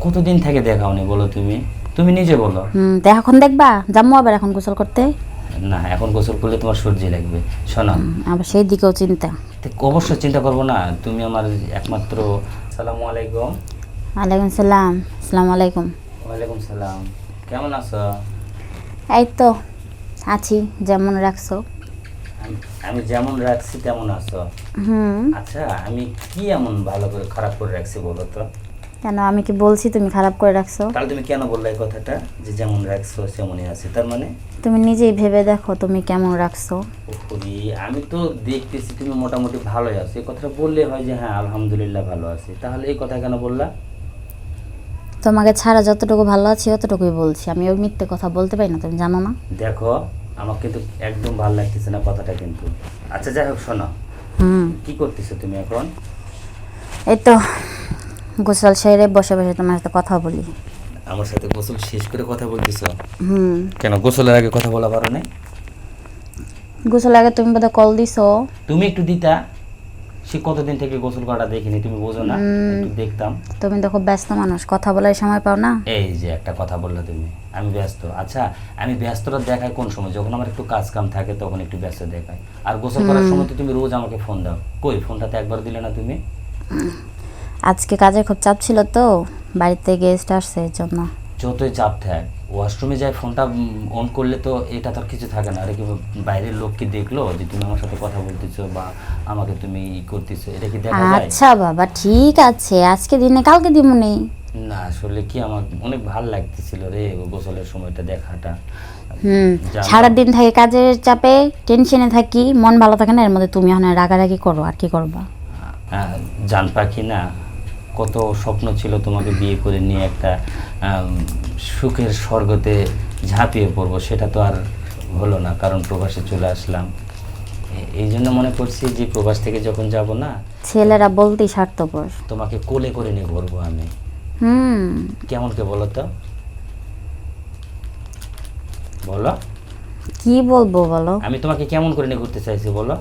কতদিন থেকে দেখাওনি বলো তুমি? তুমি নিজে বলো। হুম তো এখন দেখবা? জাম্মু আবার এখন গোসল করতে? না এখন গোসল করলে তোমার সর্দি লাগবে। শোনো। আবার সেই দিকেও চিন্তা। অবশ্যই চিন্তা করব না। তুমি আমার একমাত্র সালামু আলাইকুম। ওয়ালাইকুম সালাম। আসসালামু আলাইকুম। ওয়ালাইকুম সালাম। কেমন আছো? এই তো আছি যেমন রাখছো। আমি- আমি যেমন রাখছি তেমন আছো। হুম। আচ্ছা আমি কি এমন ভালো করে খারাপ করে রাখছি বলো তো? কেন? আমি কি বলছি তুমি খারাপ করে রাখছো? তাহলে তুমি কেন বললে এই কথাটা? যে যেমন রাখছো তেমনই আছে। তার মানে? তুমি নিজেই ভেবে দেখো তুমি কেমন রাখছো। ওরে, আমি তো দেখতেছি তুমি মোটামুটি ভালোই আছো। এই কথাটা বললে হয় যে হ্যাঁ আলহামদুলিল্লাহ ভালো আছি। তাহলে এই কথা কেন বললা? তোমাকে ছাড়া যতটুকু ভালো আছি অতটুকুই বলছি। আমি ওই মিথ্যে কথা বলতে পারি না তুমি জানো না? দেখো আমাকে তো একদম ভালো লাগতেছে না কথাটা কিন্তু। আচ্ছা যাই হোক শোনো। হুম। কি করতেছো তুমি এখন? এই তো গোসল সেরে বসে বসে তোমার সাথে কথা বলি। আমার সাথে গোসল শেষ করে কথা বলতেছো? হুম। কেন গোসলের আগে কথা বলা পারো না গোসল আগে তুমি বোধহয় কল দিছো। তুমি একটু দিতা সে কতদিন থেকে গোসল করাটা দেখিনি তুমি বোঝো না একটু দেখতাম। তুমি তো খুব ব্যস্ত মানুষ কথা বলার সময় পাও না। এই যে একটা কথা বললে তুমি আমি ব্যস্ত। আচ্ছা আমি ব্যস্ততা দেখাই কোন সময়? যখন আমার একটু কাজ কাম থাকে তখন একটু ব্যস্ত দেখাই আর গোসল করার সময় তো তুমি রোজ আমাকে ফোন দাও। কই ফোনটাতে একবার দিলে না তুমি? আজকে কাজে খুব চাপ ছিল তো বাড়িতে গেস্ট আসছে এর জন্য। যতই চাপ থাক ওয়াশরুমে যাই ফোনটা অন করলে তো এটা তো কিছু থাকে না। আরে কি বাইরের লোক কি দেখল যে তুমি আমার সাথে কথা বলতেছো বা আমাকে তুমি ই করতেছো? এটা কি দেখা যায়? আচ্ছা বাবা ঠিক আছে। আজকে দিনে কালকে দিমুনি না আসলে কি আমার অনেক ভালো লাগতেছিল রে গোসলের সময়টা দেখাটা। হুম জানো। সারাদিন থাকে কাজের চাপে টেনশনে থাকি মন ভালো থাকে না এর মধ্যে তুমি এখন রাগারাগি করো আর কি করবা? জান পাখি না? কত স্বপ্ন ছিল তোমাকে বিয়ে করে নিয়ে একটা সুখের স্বর্গতে ঝাঁপিয়ে পড়ব সেটা তো আর হলো না কারণ প্রবাসে চলে আসলাম। এই জন্য মনে করছি যে প্রবাস থেকে যখন যাব না ছেলেরা বলতেই স্বার্থপর। তোমাকে কোলে করে নিয়ে ঘুরবো আমি। হুম। কেমন কে বলো তো? বলো। কি বলব বলো? আমি তোমাকে কেমন করে নিয়ে ঘুরতে চাইছি বলো?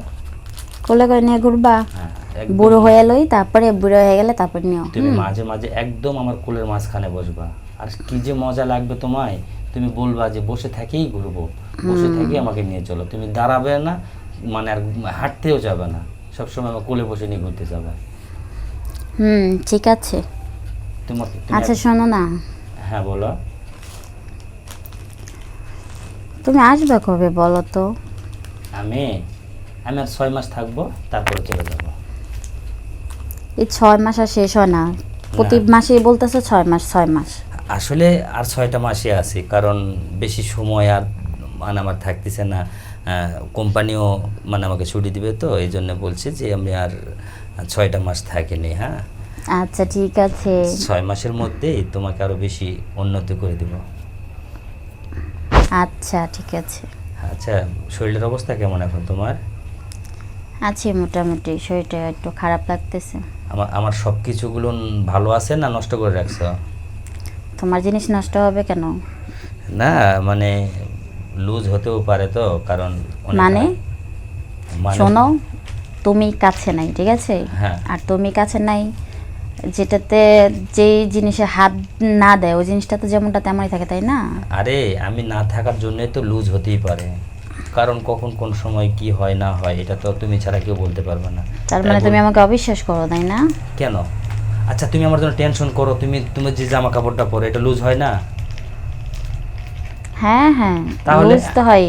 কোলে করে নিয়ে ঘুরবা। হ্যাঁ বুড়ো হয়ে লই তারপরে বুড়ো হয়ে গেলে তারপর নিও। তুমি মাঝে মাঝে একদম আমার কোলের মাঝখানে বসবা। আর কি যে মজা লাগবে তোমায় তুমি বলবা যে বসে থেকেই ঘুরবো। বসে থেকেই আমাকে নিয়ে চলো। তুমি দাঁড়াবে না মানে আর হাঁটতেও যাবে না। সবসময় আমার কোলে বসে নিয়ে ঘুরতে যাবে। হুম ঠিক আছে। তোমাকে আচ্ছা শোনো না। হ্যাঁ বলো। তুমি আসবে কবে বলো তো? আমি? আমি আর ছয় মাস থাকব তারপরে চলে যাব। এই ছয় মাস আর শেষ হয় না। প্রতি মাসে বলতেছে ছয় মাস ছয় মাস। আসলে আর ছয়টা মাসে আছি কারণ বেশি সময় আর মানে আমার থাকতেছে না। কোম্পানিও মানে আমাকে ছুটি দিবে তো এই জন্য বলছে যে আমি আর ছয়টা মাস থাকিনি হ্যাঁ? আচ্ছা ঠিক আছে। ছয় মাসের মধ্যেই তোমাকে আরও বেশি উন্নতি করে দিব। আচ্ছা ঠিক আছে। আচ্ছা শরীরের অবস্থা কেমন এখন তোমার? আছি মোটামুটি শরীরটা একটু খারাপ লাগতেছে। আমার আমার সব কিছুগুলো ভালো আছে না নষ্ট করে রাখছো? তোমার জিনিস নষ্ট হবে কেন? না মানে লুজ হতেও পারে তো কারণ মানে? মানে শোনো তুমি কাছে নাই ঠিক আছে? হ্যাঁ। আর তুমি কাছে নাই যেটাতে যেই জিনিসে হাত না দেয় ওই জিনিসটা তো যেমনটা তেমনই থাকে তাই না? আরে আমি না থাকার জন্যই তো লুজ হতেই পারে। কারণ কখন কোন সময় কি হয় না হয় এটা তো তুমি ছাড়া কেউ বলতে পারবে না। তার মানে তুমি আমাকে অবিশ্বাস করো তাই না? কেন? আচ্ছা তুমি আমার জন্য টেনশন করো তুমি তুমি যে জামা কাপড়টা পরো এটা লুজ হয় না? হ্যাঁ হ্যাঁ তাহলে- তো হয়